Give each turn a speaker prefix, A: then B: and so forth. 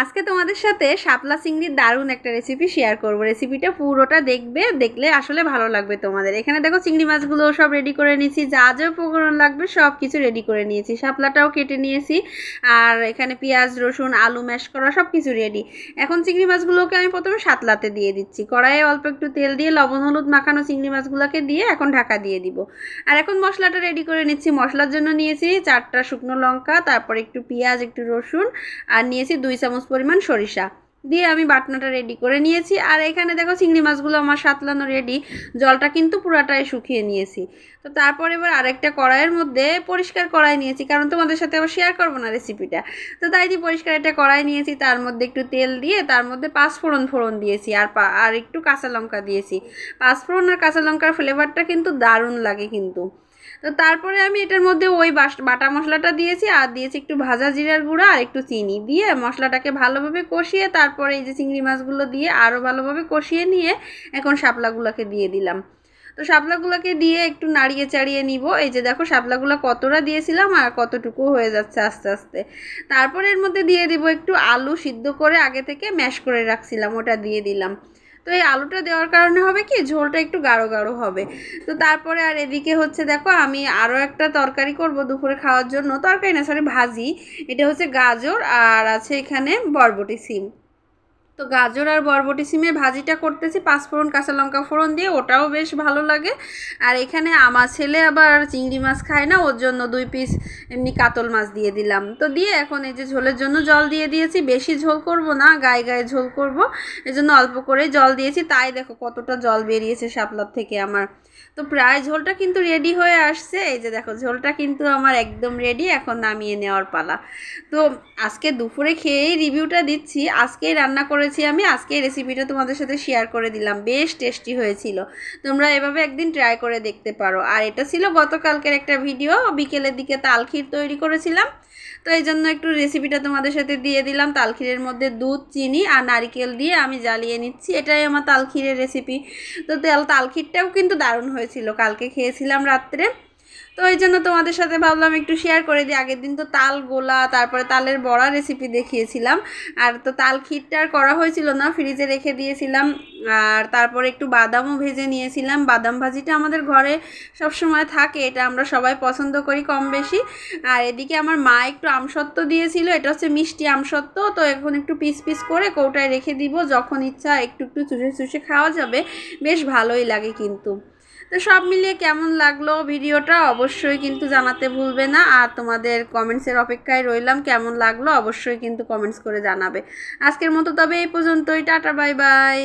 A: আজকে তোমাদের সাথে শাপলা চিংড়ির দারুণ একটা রেসিপি শেয়ার করব। রেসিপিটা পুরোটা দেখবে, দেখলে আসলে ভালো লাগবে তোমাদের। এখানে দেখো চিংড়ি মাছগুলো সব রেডি করে নিয়েছি, যা যা উপকরণ লাগবে সব কিছু রেডি করে নিয়েছি। শাপলাটাও কেটে নিয়েছি, আর এখানে পেঁয়াজ, রসুন, আলু ম্যাশ করা সব কিছু রেডি এখন চিংড়ি মাছগুলোকে আমি প্রথমে সাতলাতে দিয়ে দিচ্ছি। কড়াইয়ে অল্প একটু তেল দিয়ে লবণ, হলুদ মাখানো চিংড়ি মাছগুলোকে দিয়ে এখন ঢাকা দিয়ে দিব। আর এখন মশলাটা রেডি করে নিচ্ছি। মশলার জন্য নিয়েছি চারটা শুকনো লঙ্কা, তারপর একটু পেঁয়াজ, একটু রসুন, আর নিয়েছি দুই চামচ পরিমাণ সরিষা। দিয়ে আমি বাটনাটা রেডি করে নিয়েছি। আর এখানে দেখো চিংড়ি মাছগুলো আমার সাতলানো রেডি জলটা কিন্তু পুরাটাই শুকিয়ে নিয়েছি। তো তারপর এবার আরেকটা কড়াইয়ের মধ্যে পরিষ্কার কড়াই নিয়েছি। কারণ তোমাদের সাথে আবার শেয়ার করব না রেসিপিটা তো তাই দিয়ে পরিষ্কার একটা কড়াই নিয়েছি। তার মধ্যে একটু তেল দিয়ে তার মধ্যে পাঁচ ফোড়ন ফোড়ন দিয়েছি। আর আর একটু কাঁচা লঙ্কা দিয়েছি। পাঁচ ফোড়ন আর কাঁচা লঙ্কার ফ্লেভারটা কিন্তু দারুণ লাগে কিন্তু। তো তারপরে আমি এটার মধ্যে ওই বাটা মশলাটা দিয়েছি, আর দিয়েছি একটু ভাজা জিরার গুঁড়া আর একটু চিনি দিয়ে মশলাটাকে ভালোভাবে কষিয়ে তারপরে এই যে চিংড়ি মাছগুলো দিয়ে আরও ভালোভাবে কষিয়ে নিয়ে এখন শাপলাগুলোকে দিয়ে দিলাম। তো শাপলাগুলোকে দিয়ে একটু নাড়িয়ে চাড়িয়ে নিব। এই যে দেখো শাপলাগুলো কতটা দিয়েছিলাম আর কতটুকু হয়ে যাচ্ছে আস্তে আস্তে। তারপরে এর মধ্যে দিয়ে দিব একটু আলু সিদ্ধ করে আগে থেকে ম্যাশ করে রাখছিলাম, ওটা দিয়ে দিলাম। তো এই আলুটা দেওয়ার কারণে হবে কি? ঝোলটা একটু গাঢ় গাঢ় হবে। তো তারপরে আর এদিকে হচ্ছে দেখো, আমি আরও একটা তরকারি করব দুপুরে খাওয়ার জন্য। তরকারি না সরি ভাজি। এটা হচ্ছে গাজর আর আছে এখানে বরবটি সিম। তো গাজর আর বরবটি সিমের ভাজিটা করতেছি পাঁচফোড়ন কাঁচা লঙ্কা ফোড়ন দিয়ে, ওটাও বেশ ভালো লাগে। আর এখানে আমার ছেলে আবার চিংড়ি মাছ খায় না, ওর জন্য দুই পিস এমনি কাতল মাছ দিয়ে দিলাম। তো দিয়ে এখন এই যে ঝোলের জন্য জল দিয়ে দিয়েছি, বেশি ঝোল করব না, গায়ে গায়ে ঝোল করব। জন্য অল্প করে জল দিয়েছি, তাই দেখো কতটা জল বেরিয়েছে শাপলার থেকে আমার। তো প্রায় ঝোলটা কিন্তু রেডি হয়ে আসছে, এই যে দেখো ঝোলটা কিন্তু আমার একদম রেডি, এখন নামিয়ে নেওয়ার পালা। তো আজকে দুপুরে খেয়েই রিভিউটা দিচ্ছি, আজকেই রান্না করেছি আমি আজকেই রেসিপিটা তোমাদের সাথে শেয়ার করে দিলাম। বেশ টেস্টি হয়েছিল। তোমরা এভাবে একদিন ট্রাই করে দেখতে পারো। আর এটা ছিল গতকালকের একটা ভিডিও বিকেলের দিকে তালখির তৈরি করেছিলাম। তো এই জন্য একটু রেসিপিটা তোমাদের সাথে দিয়ে দিলাম। তালখিরের মধ্যে দুধ, চিনি আর নারিকেল দিয়ে আমি জ্বালিয়ে নিচ্ছি। এটাই আমার তালখিরের রেসিপি তো তেল, তালখিরটাও কিন্তু দারুণ হয়েছিল। কালকে খেয়েছিলাম রাত্রে। তো এই জন্য তোমাদের সাথে ভাবলাম একটু শেয়ার করে দিই। আগের দিন তো তাল গোলা, তারপরে তালের বড়া রেসিপি দেখিয়েছিলাম। আর তো তাল ক্ষীরটা আর করা হয়েছিল না ফ্রিজে রেখে দিয়েছিলাম। আর তারপরে একটু বাদামও ভেজে নিয়েছিলাম। বাদাম ভাজিটা আমাদের ঘরে সব সময় থাকে, এটা আমরা সবাই পছন্দ করি কম বেশি। আর এদিকে আমার মা একটু আমসত্ত্ব দিয়েছিল, এটা হচ্ছে মিষ্টি আমসত্ত্ব। তো এখন একটু পিস পিস করে কৌটায় রেখে দিব, যখন ইচ্ছা একটু একটু চুষে চুষে খাওয়া যাবে। বেশ ভালোই লাগে কিন্তু। তো সব মিলিয়ে কেমন লাগল ভিডিওটা অবশ্যই কিন্তু জানাতে ভুলবে না। আর তোমাদের কমেন্টসের অপেক্ষায় রইলাম, কেমন লাগল অবশ্যই কিন্তু কমেন্টস করে জানাবে। আজকের মতো তবে এই পর্যন্তই, টাটা বাই বাই